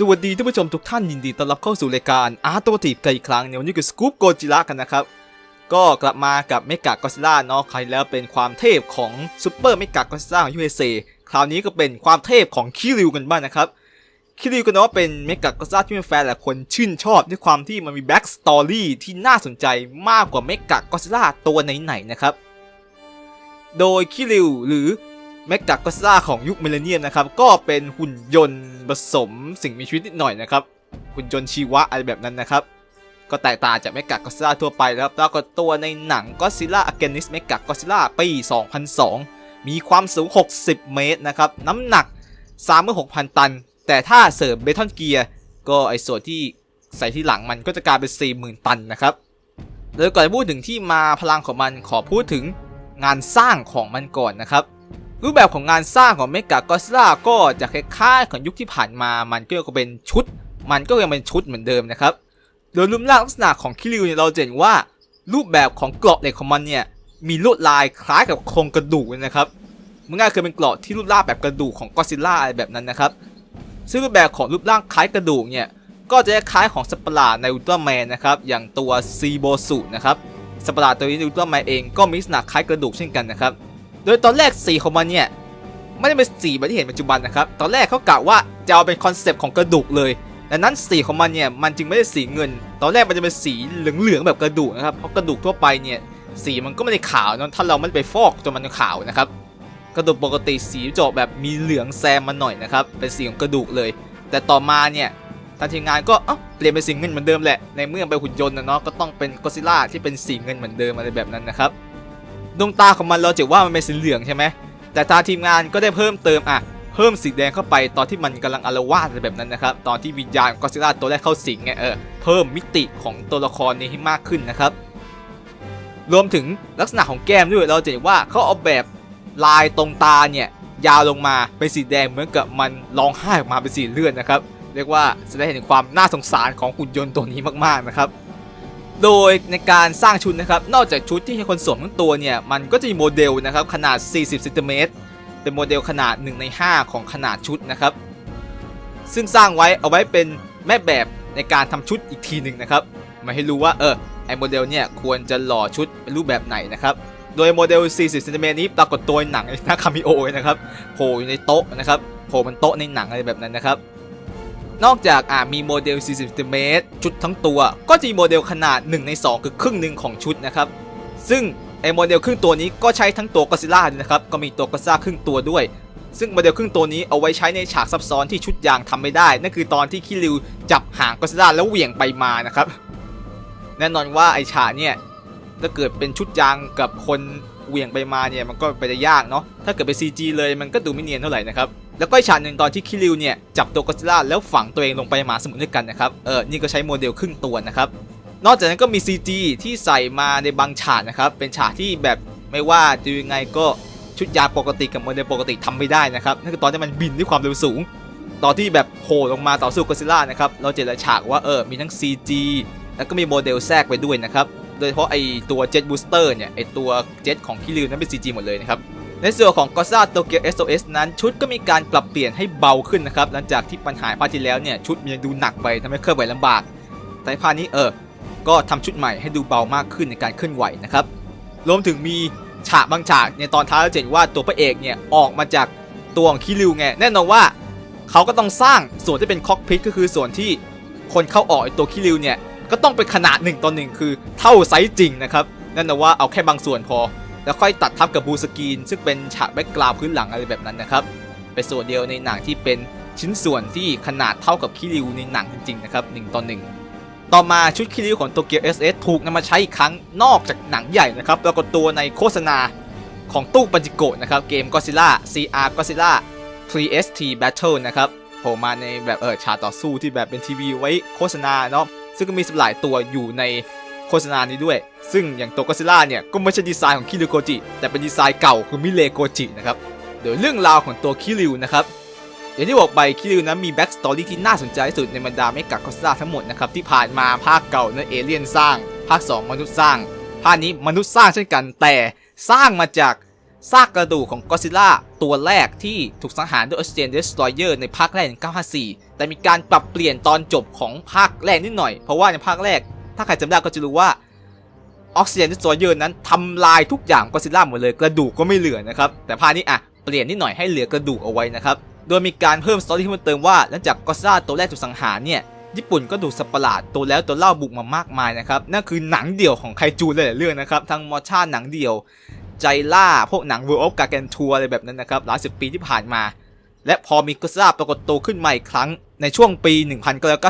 สวัสดีท่านผู้ชมทุกท่านยินดีต้อนรับเข้าสู่รายการอาร์ตวทีฟกันอีกครั้งในวันนี้คือสกู๊ปโกจิระกันนะครับ ก็กลับมากับเมกากอซิล่าเนาะใครแล้วเป็นความเทพของซูเปอร์เมกากอซิล่าของ USA คราวนี้ก็เป็นความเทพของคิริวกันบ้างนะครับคิริวก็นะเป็นเมกากอซิล่าที่แฟนหลายคนชื่นชอบด้วยความที่มันมีแบ็กสตอรี่ที่น่าสนใจมากกว่าเมกากอซิล่าตัวไหนๆนะครับโดยคิริวหรือ เมกากอซิล่าของยุคมิเลเนียมนะครับ ก็เป็นหุ่นยนต์ผสมสิ่งมีชีวิตนิดหน่อยนะครับ หุ่นยนต์ชีวะอะไรแบบนั้นนะครับ ก็แตกต่างจากเมกากอซิล่าทั่วไปนะครับแล้วก็ตัวในหนังก็ซิล่าอเกนิสเมกากอซิล่าปี 2002 มีความสูง 60 เมตรนะครับ น้ำหนัก 36,000 ตัน แต่ถ้าเสริมเบทอนเกียร์ก็ไอส่วนที่ใส่ที่หลังมันก็จะกลายเป็น 40,000 ตันนะครับโดยก่อนจะพูดถึงที่มาพลังของมันขอพูดถึงงานสร้างของมันก่อนนะครับ รูปแบบของงานสร้างของเมกากอซิล่าก็จะคล้ายๆของยุคที่ผ่านมา มันก็ยังเป็นชุด มันก็ยังเป็นชุดเหมือนเดิมนะครับ โดยรูปร่างลักษณะของคิริวเนี่ยเราจะเห็นว่า รูปแบบของเกราะเหล็กของมันเนี่ยมีลวดลายคล้ายกับโครงกระดูกนะครับมันง่ายคือเป็นเกราะที่รูปร่างแบบกระดูกของกอซิล่าอะไรแบบนั้นนะครับ ซึ่งรูปแบบของรูปร่างคล้ายกระดูกเนี่ยก็จะคล้ายของสัตว์ประหลาดในอุลตร้าแมนนะครับอย่างตัวซีโบสุนะครับสัตว์ประหลาดตัวนี้ในอุลตร้าแมนเองก็มีลักษณะคล้ายกระดูกเช่นกันนะครับ โดยตอนแรกสีของมันเนี่ยไม่ได้เป็นสีแบบที่เห็นปัจจุบันนะครับ ตอนแรกเขากะว่าจะเอาเป็นคอนเซปต์ของกระดูกเลย ดังนั้นสีของมันเนี่ยมันจึงไม่ได้สีเงิน ตอนแรกมันจะเป็นสีเหลืองๆแบบกระดูกนะครับ เพราะกระดูกทั่วไปเนี่ยสีมันก็ไม่ได้ขาวนะถ้าเราไม่ได้ไปฟอกจนมันขาวนะครับ กระดูกปกติสีจะออกแบบมีเหลืองแซมมาหน่อยนะครับ เป็นสีของกระดูกเลย แต่ต่อมาเนี่ยทางทีมงานก็เอ้าเปลี่ยนเป็นสีเงินเหมือนเดิมแหละ ในเมื่อเป็นหุ่นยนต์นะเนาะ ก็ต้องเป็นก็ซิล่าที่เป็นสีเงินเหมือนเดิมอะไรแบบนั้นนะครับ ดวงตาของมันเราจะว่ามันเป็นสีเหลืองใช่ไหมแต่ทางทีมงานก็ได้เพิ่มเติมอะเพิ่มสีแดงเข้าไปตอนที่มันกำลังอารวาสแบบนั้นนะครับตอนที่วิญญาณก็ซิล่าตัวแรกเข้าสิงไงเออเพิ่มมิติของตัวละครนี้ให้มากขึ้นนะครับ รวมถึงลักษณะของแก้มด้วยเราจะเห็นว่าเขาเอาแบบลายตรงตาเนี่ยยาวลงมาเป็นสีแดงเหมือนกับมันร้องไห้ออกมาเป็นสีเลือดนะครับ เรียกว่าแสดงให้เห็นความน่าสงสารของหุ่นยนต์ตัวนี้มากๆนะครับ โดยในการสร้างชุดนะครับ นอกจากชุดที่ให้คนสวมทั้งตัวเนี่ย มันก็จะมีโมเดลนะครับขนาด 40ซนติเมตรเป็นโมเดลขนาด 1 ใน 5 ของขนาดชุดนะครับ ซึ่งสร้างไว้เอาไว้เป็นแม่แบบในการทำชุดอีกทีหนึ่งนะครับ มาให้รู้ว่าเออไอโมเดลเนี่ยควรจะหล่อชุดเป็นรูปแบบไหนนะครับ โดยโมเดล 40ซนติเมตรนี้ปรากฏตัวในหนังในหน้าคามิโอเลยนะครับโผล่อยู่ในโต๊ะนะครับโผล่บนโต๊ะในหนังอะไรแบบนั้นนะครับ นอกจากอ่ามีโมเดล 40ซนติเมตรชุดทั้งตัว ก็จะมีโมเดลขนาด 1 ใน 2 คือครึ่งหนึ่งของชุดนะครับ ซึ่งไอโมเดลครึ่งตัวนี้ก็ใช้ทั้งตัวก็ซิล่าด้วยนะครับ ก็มีตัวก็ซิล่าครึ่งตัวด้วย ซึ่งโมเดลครึ่งตัวนี้เอาไว้ใช้ในฉากซับซ้อนที่ชุดยางทำไม่ได้ นั่นคือตอนที่คิริวจับหางก็ซิล่าแล้วเหวี่ยงไปมานะครับ แน่นอนว่าไอฉากเนี่ยถ้าเกิดเป็นชุดยางกับคนเหวี่ยงไปมาเนี่ยมันก็ไปได้ยากเนาะ ถ้าเกิดเป็น CG เลยมันก็ดูไม่เนียนเท่าไหร่นะครับ แล้วก็ฉากหนึ่งตอนที่คิริวเนี่ยจับตัวก็ซิล่าแล้วฝังตัวเองลงไปหมาสมุทรด้วยกันนะครับ เออ นี่ก็ใช้โมเดลครึ่งตัวนะครับ นอกจากนั้นก็มี CG ที่ใส่มาในบางฉากนะครับ เป็นฉากที่แบบไม่ว่าจะยังไงก็ชุดยาปกติกับโมเดลปกติทำไม่ได้นะครับ นั่นคือตอนที่มันบินด้วยความเร็วสูง ตอนที่แบบโผล่ลงมาต่อสู้ก็ซิล่านะครับ เราเจอฉากว่าเออ มีทั้ง CG แล้วก็มีโมเดลแทรกไปด้วยนะครับ โดยเฉพาะไอตัวเจ็ตบูสเตอร์เนี่ย ไอตัวเจ็ตของคิริวนั้นเป็น CG หมดเลยนะครับ ในส่วนของก o ซ่าโตเกียว SOS นั้นชุดก็มีการปรับเปลี่ยนให้เบาขึ้นนะครับหลังจากที่ปัญหาภาคที่แล้วเนี่ยชุดมันยังดูหนักไปทำให้เคลื่อนไหวลำบาก แต่ภาคนี้เออ ก็ทำชุดใหม่ให้ดูเบามากขึ้นในการเคลื่อนไหวนะครับรวมถึงมีฉากบางฉากในตอนท้ายเราจะเห็นว่าตัวพระเอกเนี่ยออกมาจากตัวของคิริวไงแน่นอนว่าเขาก็ต้องสร้างส่วนที่เป็นคอกพิทก็คือส่วนที่คนเข้าออกตัวคิริวเนี่ยก็ต้องเป็นขนาด1ต่อ1คือเท่าไซส์จริงนะครับนั่นนะว่าเอาแค่บางส่วนพอ แล้วค่อยตัดทับกับบูสกีน ซึ่งเป็นฉากแบ็กกราวพื้นหลังอะไรแบบนั้นนะครับ เป็นส่วนเดียวในหนังที่เป็นชิ้นส่วนที่ขนาดเท่ากับคิริวในหนังจริงๆนะครับ1ต่อ1ต่อมาชุดคิริวของโตเกียว SS ถูกนำมาใช้อีกครั้งนอกจากหนังใหญ่นะครับปรากฏตัวในโฆษณาของตู้ปันจิโกะนะครับเกม Godzilla CR Godzilla 3ST Battle นะครับโผล่มาในแบบเออฉากต่อสู้ที่แบบเป็นทีวีไว้โฆษณาเนาะซึ่งก็มีหลายตัวอยู่ใน โฆษณานี้ด้วย ซึ่งอย่างตัวก็ซิล่าเนี่ยก็ไม่ใช่ดีไซน์ของคิริโกจิแต่เป็นดีไซน์เก่าคือมิเลโกจินะครับเดี๋ยวเรื่องราวของตัวคิริวนะครับอย่างที่บอกไปคิริวนั้นมีแบ็กสตอรี่ที่น่าสนใจที่สุดในบรรดาเมกะก็ซิล่าทั้งหมดนะครับที่ผ่านมาภาคเก่าเนั้นเอเลี่ยนสร้าง ภาค 2 มนุษย์สร้าง ภาคนี้มนุษย์สร้างเช่นกัน แต่สร้างมาจากซากกระดูกของก็ซิล่าตัวแรกที่ถูกสังหารด้วยออสเตรเลียนเดสตรอยเยอร์ในภาคแรก1954 แต่มีการปรับเปลี่ยนตอนจบของภาคแรกนิดหน่อย เพราะว่าในภาคแรก ถ้าใครจำได้ก็จะรู้ว่าออกซิเจนที่ซอยเยอร์นั้นทำลายทุกอย่างก็ซิล่าหมดเลยกระดูกก็ไม่เหลือนะครับ แต่ภาคนี้อะเปลี่ยนนิดหน่อยให้เหลือกระดูกเอาไว้นะครับ โดยมีการเพิ่มสตอรี่ที่มันเติมว่าหลังจากก็ซิล่าตัวแรกถูกสังหารเนี่ยญี่ปุ่นก็ดูสัตว์ประหลาดตัวแล้วตัวเล่าบุกมามากมายนะครับนั่นคือหนังเดี่ยวของไคจูหลายๆเรื่องนะครับทั้งมอชาหนังเดี่ยว ใจล่าพวกหนัง World of Gargantua อะไรแบบนั้นนะครับหลายสิบปีที่ผ่านมา และพอมีก็ซิล่าปรากฏตัวขึ้นมาอีกครั้งในช่วงปี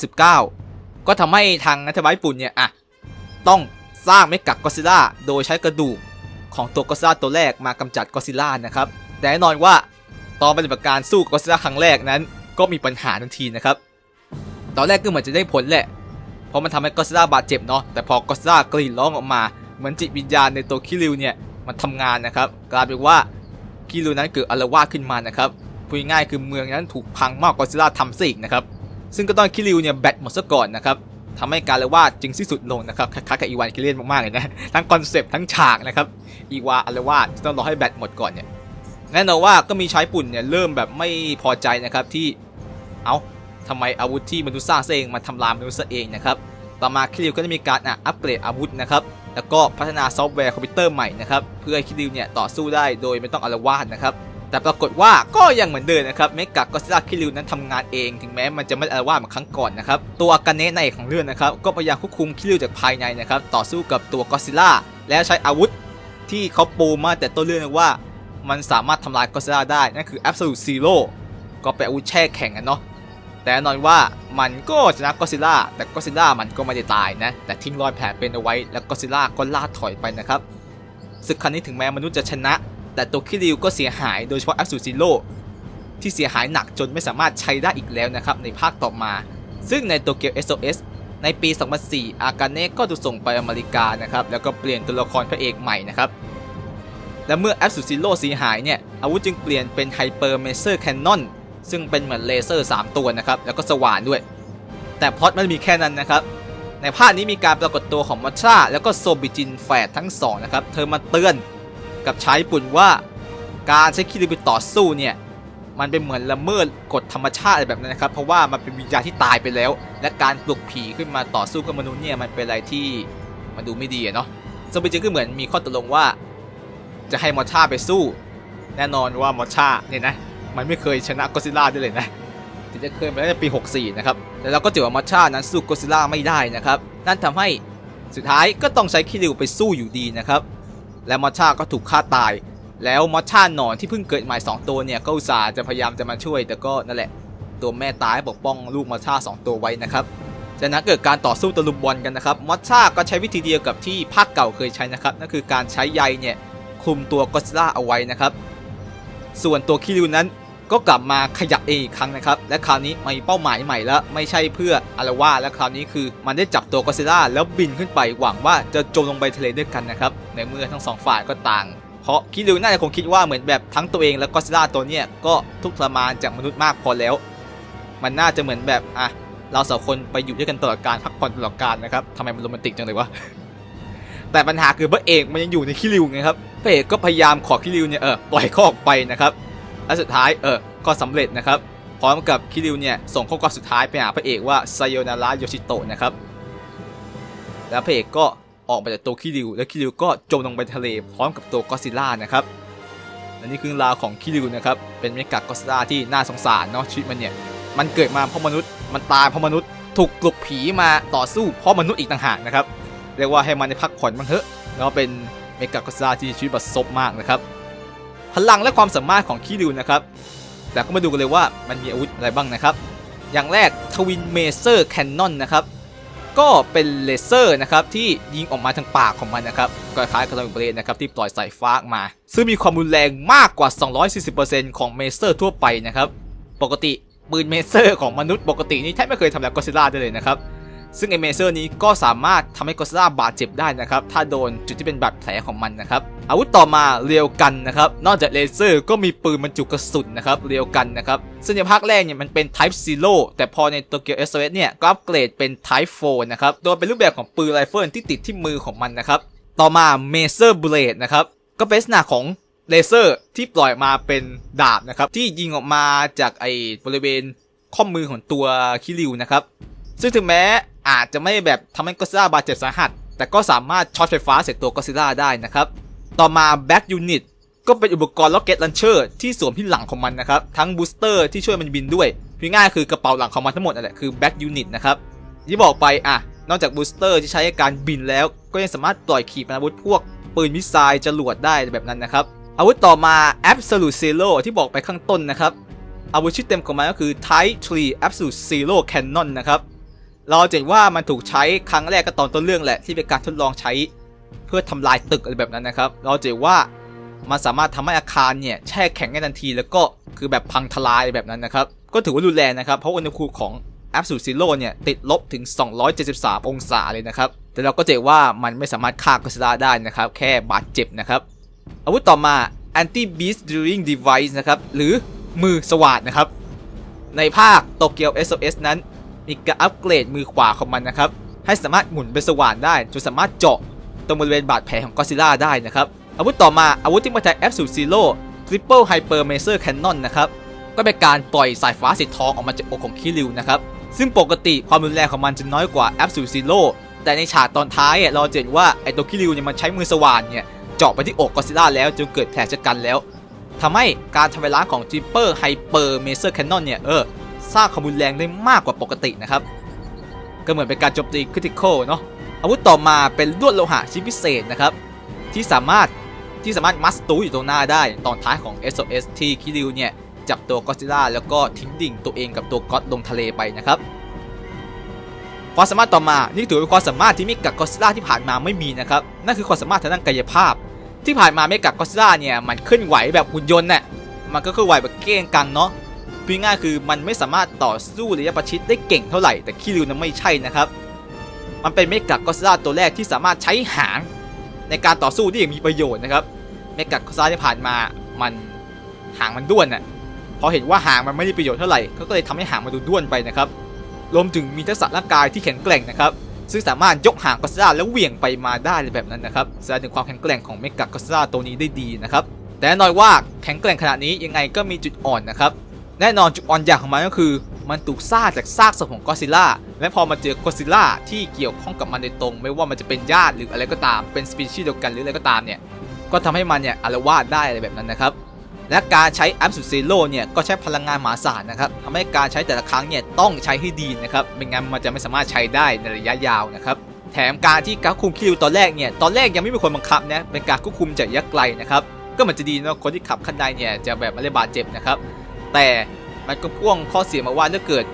1999 ก็ทำให้ทางรัฐบาลญี่ปุ่นเนี่ยอะต้องสร้างเมกะก็ซิล่าโดยใช้กระดูกของตัวก็ซิล่าตัวแรกมากำจัดก็ซิล่านะครับ แต่แน่นอนว่าตอนปฏิบัติการสู้ก็ซิล่าครั้งแรกนั้น ก็มีปัญหาทันทีนะครับ ตอนแรกก็เหมือนจะได้ผลแหละ เพราะมันทำให้ก็ซิล่าบาดเจ็บเนาะแต่พอก็ซิล่ากรีดร้องออกมาเหมือนจิตวิญญาณในตัวคิริวเนี่ยมันทำงานนะครับกลายเป็นว่าคิริวนั้นเกิดอารวาสขึ้นมานะครับพูดง่ายคือเมืองนั้นถูกพังมากกว่าซิล่าทำซะอีกนะครับ ซึ่งก็ต้องคิริวเนี่ยแบตหมดซะก่อนนะครับทำให้การอารวาจึงสิ้นสุดลงนะครับคล้ายๆกับอีวานคิเลียนมากๆเลยนะทั้งคอนเซปต์ทั้งฉากนะครับอีวาอารวาต้องรอให้แบตหมดก่อนเนี่ยแน่นอนว่าก็มีชายปุ่นเนี่ยเริ่มแบบไม่พอใจนะครับที่เอาทำไมอาวุธที่มนุษย์สร้างเองมาทำลายมนุษย์ซะเองนะครับต่อมาคิริวก็ได้มีการอะอัปเกรดอาวุธนะครับแล้วก็พัฒนาซอฟต์แวร์คอมพิวเตอร์ใหม่นะครับเพื่อให้คิริวเนี่ยต่อสู้ได้โดยไม่ต้องอารวาสนะครับ แต่ปรากฏว่าก็ยังเหมือนเดิมนะครับเมกะก็ซิล่าคิริวนั้นทำงานเอง ถึงแม้มันจะไม่อารวาสเหมือนครั้งก่อนนะครับตัวอากาเนะในของเรื่องนะครับก็พยายามควบคุมคิริวจากภายในนะครับต่อสู้กับตัวก็ซิล่าและใช้อาวุธที่เขาปูมาแต่ต้นเรื่องว่า มันสามารถทำลายก็ซิล่าได้นั่นคือ Absolute Zero ก็เป็นอาวุธแช่แข็งกันเนาะแต่แน่นอนว่ามันก็ชนะก็ซิล่าแต่ก็ซิล่ามันก็ไม่ได้ตายนะ แต่ทิ้งรอยแผลเป็นเอาไว้แล้วก็ซิล่าก็ล่าถอยไปนะครับศึกครั้งนี้ถึงแม้มนุษย์จะชนะ แต่ตัวคิริวก็เสียหายโดยเฉพาะแอ s ซูซิโ o ที่เสียหายหนักจนไม่สามารถใช้ได้อีกแล้วนะครับในภาคต่อมา ซึ่งในโตเกียว SOS ในปี 2004 อากาเนะก็ถูกส่งไปอเมริกานะครับแล้วก็เปลี่ยนตัวละครพระเอกใหม่นะครับและเมื่อแอ s ซูซิโ o เสียหายเนี่ยอาวุธจึงเปลี่ยนเป็นไฮเปอร์เมเซอร์แคนนอนซึ่งเป็นเหมือนเลเซอร์ 3 ตัวนะครับแล้วก็สว่านด้วย แต่พล็อตมันมีแค่นั้นนะครับในภาคนี้มีการปรากฏตัวของมัชชาแล้วก็โซบิจินแฝดทั้งสองนะครับเธอมาเตือน กับชายญี่ปุ่นว่าการใช้คิริบิต่อสู้เนี่ยมันเป็นเหมือนละเมิดกฎธรรมชาติอะไรแบบนั้นนะครับ เพราะว่ามันเป็นวิญญาณที่ตายไปแล้ว และการปลุกผีขึ้นมาต่อสู้กับมนุษย์เนี่ยมันเป็นอะไรที่มันดูไม่ดีเนาะโซบิจินก็เหมือนมีข้อตกลงว่า จะให้มอชาไปสู้ แน่นอนว่ามอชาเนี่ยนะมันไม่เคยชนะก็ซิล่าได้เลยนะถึงจะเคยมาในปี 64 นะครับแต่เราก็เจอว่ามอชานั้นสู้ก็ซิล่าไม่ได้นะครับ นั่นทำให้สุดท้ายก็ต้องใช้คิริวไปสู้อยู่ดีนะครับ และมอชชาก็ถูกฆ่าตาย แล้วมอชชาหนอนที่เพิ่งเกิดใหม่2ตัวเนี่ยก็อุตส่าห์จะพยายามจะมาช่วย แต่ก็นั่นแหละ ตัวแม่ตายปกป้องลูกมอชชา2 ตัวไว้นะครับจากนั้นเกิดการต่อสู้ตะลุมบอลกันนะครับมอชชาก็ใช้วิธีเดียวกับที่ภาคเก่าเคยใช้นะครับนั่นคือการใช้ใยเนี่ยคลุมตัวก็ซิล่าเอาไว้นะครับ ส่วนตัวคิริวนั้น ก็กลับมาขยับเองอีกครั้งนะครับ และคราวนี้มีเป้าหมายใหม่แล้ว ไม่ใช่เพื่ออารวาและคราวนี้คือมันได้จับตัวก็อซิลล่าแล้วบินขึ้นไปหวังว่าจะจมลงไปทะเลด้วยกันนะครับ ในเมื่อทั้งสองฝ่ายก็ต่าง เพราะคิริวน่าจะคงคิดว่าเหมือนแบบทั้งตัวเองและก็อซิลล่าตัวเนี้ยก็ทุกข์ทรมานจากมนุษย์มากพอแล้ว มันน่าจะเหมือนแบบอะเราสองคนไปอยู่ด้วยกันตลอดการพักผ่อนตลอดการนะครับทำไมมันโรแมนติกจังเลยวะแต่ปัญหาคือพระเอกมันยังอยู่ในคิริวไงครับพระเอกก็พยายามขอคิริวเนี่ยเออปล่อยเขาออกไปนะครับ และสุดท้ายเออก็สำเร็จนะครับ พร้อมกับคิริวเนี่ยส่งข้อความสุดท้ายไปหาพระเอกว่าไซโยนาระโยชิโตะนะครับแล้วพระเอกก็ออกมาจากตัวคิริว แล้วคิริวก็จมลงไปทะเลพร้อมกับตัวก็อดซิล่านะครับและนี่คือราวของคิริวนะครับเป็นเมกะก็ซิล่าที่น่าสงสารเนาะชีวิตมันเนี่ยมันเกิดมาเพราะมนุษย์ มันตายเพราะมนุษย์ถูกปลุกผีมาต่อสู้เพราะมนุษย์อีกต่างหากนะครับเรียกว่าให้มันได้พักผ่อนบ้างเถอะแล้วเป็นเมกะก็อดซิลล่าที่ชีวิตบัดซบมากนะครับ พลังและความสามารถของคิริวนะครับแต่ก็มาดูกันเลยว่ามันมีอาวุธอะไรบ้างนะครับ อย่างแรกทวินเมเซอร์แคนนอนนะครับก็เป็นเลเซอร์นะครับที่ยิงออกมาทางปากของมันนะครับก็คล้ายกับทวินเบรดนะครับที่ปล่อยสายฟ้ากมา ซึ่งมีความรุนแรงมากกว่า 240%ของเมเซอร์ทั่วไปนะครับปกติปืนเมเซอร์ของมนุษย์ปกตินี่แทบไม่เคยทำลายก็ซิล่าได้เลยนะครับ ซึ่งไอเมเซอร์นี้ก็สามารถทำให้กอซิล่าบาดเจ็บได้นะครับ ถ้าโดนจุดที่เป็นบาดแผลของมันนะครับ อาวุธต่อมาเรียวกันนะครับ นอกจากเลเซอร์ก็มีปืนบรรจุกระสุนนะครับเรียวกันนะครับ ซึ่งในภาคแรกเนี่ยมันเป็น Type Zero แต่พอใน Tokyo SOS เนี่ยก็อัปเกรดเป็น Type 4นะครับ โดยเป็นรูปแบบของปืนไรเฟิลที่ติดที่มือของมันนะครับ ต่อมา Maser Blade นะครับ ก็เป็นลักษณะของเลเซอร์ที่ปล่อยมาเป็นดาบนะครับที่ยิงออกมาจากไอ้บริเวณข้อมือของตัวคิริวนะครับ ซึ่งถึงแม้ อาจจะไม่แบบทำให้ก็ซิล่าบาดเจ็บสาหัส แต่ก็สามารถช็อตไฟฟ้าใส่ตัวก็ซิล่าได้นะครับ ต่อมาแบ็กยูนิตก็เป็นอุปกรณ์ล็อกเก็ตลันเชอร์ที่สวมที่หลังของมันนะครับ ทั้งบูสเตอร์ที่ช่วยมันบินด้วยพูดง่ายคือกระเป๋าหลังของมันทั้งหมดนั่นแหละคือแบ็กยูนิตนะครับที่บอกไปอะนอกจากบูสเตอร์ที่ใช้ในการบินแล้วก็ยังสามารถปล่อยขีปนาวุธพวกปืนมิสไซล์จรวดได้แบบนั้นนะครับ อาวุธต่อมา Absolute Zero ที่บอกไปข้างต้นนะครับ อาวุธชื่อเต็มของมันก็คือ Type 3 Absolute Zero Cannon นะครับ เราจะเห็นว่ามันถูกใช้ครั้งแรกก็ตอนต้นเรื่องแหละที่เป็นการทดลองใช้เพื่อทำลายตึกอะไรแบบนั้นนะครับ เราจะเห็นว่ามันสามารถทำให้อาคารเนี่ยแช่แข็งได้ทันที แล้วก็คือแบบพังทลายแบบนั้นนะครับ ก็ถือว่ารุนแรงนะครับ เพราะอุณหภูมิของ Absolute Zero เนี่ยติดลบถึง 273 องศาเลยนะครับ แต่เราก็จะเห็นว่ามันไม่สามารถฆ่าก็อดซิลาได้นะครับ แค่บาดเจ็บนะครับ อาวุธต่อมา Anti Beast Drilling Device นะครับ หรือมือสวัสดนะครับ ในภาคโตเกียว SOS นั้น มีการอัปเกรดมือขวาของมันนะครับ ให้สามารถหมุนเป็นสว่านได้จนสามารถเจาะตรงบริเวณบาดแผลของก็ซิล่าได้นะครับ อาวุธต่อมาอาวุธที่มาจาก Absolute Zero Triple Hyper Laser Cannon นะครับ ก็เป็นการปล่อยสายฟ้าสีทองออกมาจากอกของคิริวนะครับ ซึ่งปกติความรุนแรงของมันจะน้อยกว่า Absolute Zero แต่ในฉากตอนท้ายเราเห็นว่าไอตัวคิริวเนี่ยมันใช้มือสว่านเนี่ยเจาะไปที่อกก็ซิล่าแล้วจนเกิดแผลชะกันแล้วทำให้การทำลายล้างของ Triple Hyper Laser Cannon เนี่ยเออ สร้างความรุนแรงได้มากกว่าปกตินะครับ ก็เหมือนเป็นการโจมตีคริติคอลเนาะอาวุธต่อมาเป็นลวดโลหะชิ้นพิเศษนะครับ ที่สามารถที่สามารถมัสตูอยู่ตรงหน้าได้ตอนท้ายของ SOS ที่คิริวเนี่ยจับตัวก็อดซิล่าแล้วก็ทิ้งดิ่งตัวเองกับตัวก็อดลงทะเลไปนะครับความสามารถต่อมา นี่ถือเป็นความสามารถที่มิกะก็อดซิล่าที่ผ่านมาไม่มีนะครับ นั่นคือความสามารถทางด้านกายภาพ ที่ผ่านมาเมกะก็อดซิลล่าเนี่ยมันเคลื่อนไหวแบบหุ่นยนต์น่ะ มันก็เคลื่อนไหวแบบเก้งกังเนาะ พูดง่ายคือมันไม่สามารถต่อสู้ระยะประชิดได้เก่งเท่าไหร่ แต่คิริวนั้นไม่ใช่นะครับ มันเป็นเมกะกอดซิลล่าตัวแรกที่สามารถใช้หางในการต่อสู้ได้อย่างมีประโยชน์นะครับเมกะกอดซิลล่าที่ผ่านมามันหางมันด้วนน่ะพอเห็นว่าหางมันไม่ได้ประโยชน์เท่าไหร่เขาก็เลยทำให้หางมันดูด้วนไปนะครับรวมถึงมีทักษะร่างกายที่แข็งแกร่งนะครับ ซึ่งสามารถยกหางกอดซิลล่าแล้วเหวี่ยงไปมาได้เลยแบบนั้นนะครับแสดงถึงความแข็งแกร่งของเมกะกอดซิลล่าตัวนี้ได้ดีนะครับแต่แน่นอนว่าแข็งแกร่งขนาดนี้ยังไงก็มีจุดอ่อนนะครับ แน่นอนจุดอ่อนอย่างของมันก็คือ มันถูกสร้างจากซากศพของก็อซิลล่าและพอมาเจอก็อซิลล่าที่เกี่ยวข้องกับมันโดยตรง ไม่ว่ามันจะเป็นญาติหรืออะไรก็ตามเป็นสปีชีส์เดียวกันหรืออะไรก็ตามเนี่ยก็ทำให้มันเนี่ยอารวาสได้อะไรแบบนั้นนะครับและการใช้ Absolute Zero เนี่ยก็ใช้พลังงานมหาศาลนะครับทำให้การใช้แต่ละครั้งเนี่ยต้องใช้ให้ดีนะครับไม่งั้นมันจะไม่สามารถใช้ได้ในระยะยาวนะครับแถมการที่การควบคุมคิวตอนแรกเนี่ยตอนแรกยังไม่มีคนบังคับนะเป็นการควบคุมจากระยะไกลนะครับก็เหมือนจะดีเนาะคนที่ขับคันใดเนี่ยจะแบบไม่ได้บาดเจ็บนะครับ แต่มันก็พ่วงข้อเสียมาว่าถ้าเกิด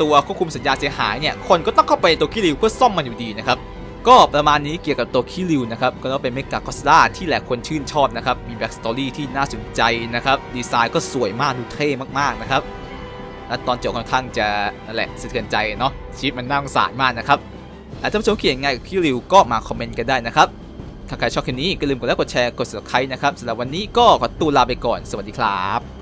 ตัวควบคุมสัญญาณเสียหายเนี่ยคนก็ต้องเข้าไปตัวคิริวเพื่อซ่อมมันอยู่ดีนะครับก็ประมาณนี้เกี่ยวกับตัวคิริวนะครับก็เป็นเมกากอสลาที่หลายคนชื่นชอบนะครับมีแบ็กสตอรี่ที่น่าสนใจนะครับดีไซน์ก็สวยมากดูเท่มากๆนะครับและตอนจบค่อนข้างจะนั่นแหละสะเทือนใจเนาะชีวิตมันน่าสงสารมากนะครับอาจจะผู้ชมเขียนยังไงกับคิริวก็มาคอมเมนต์กันได้นะครับถ้าใครชอบคลิปนี้ก็ลืมกดไลค์กดแชร์กด subscribe นะครับสำหรับวันนี้ก็ขอตัวลาไปก่อนสวัสดีครับ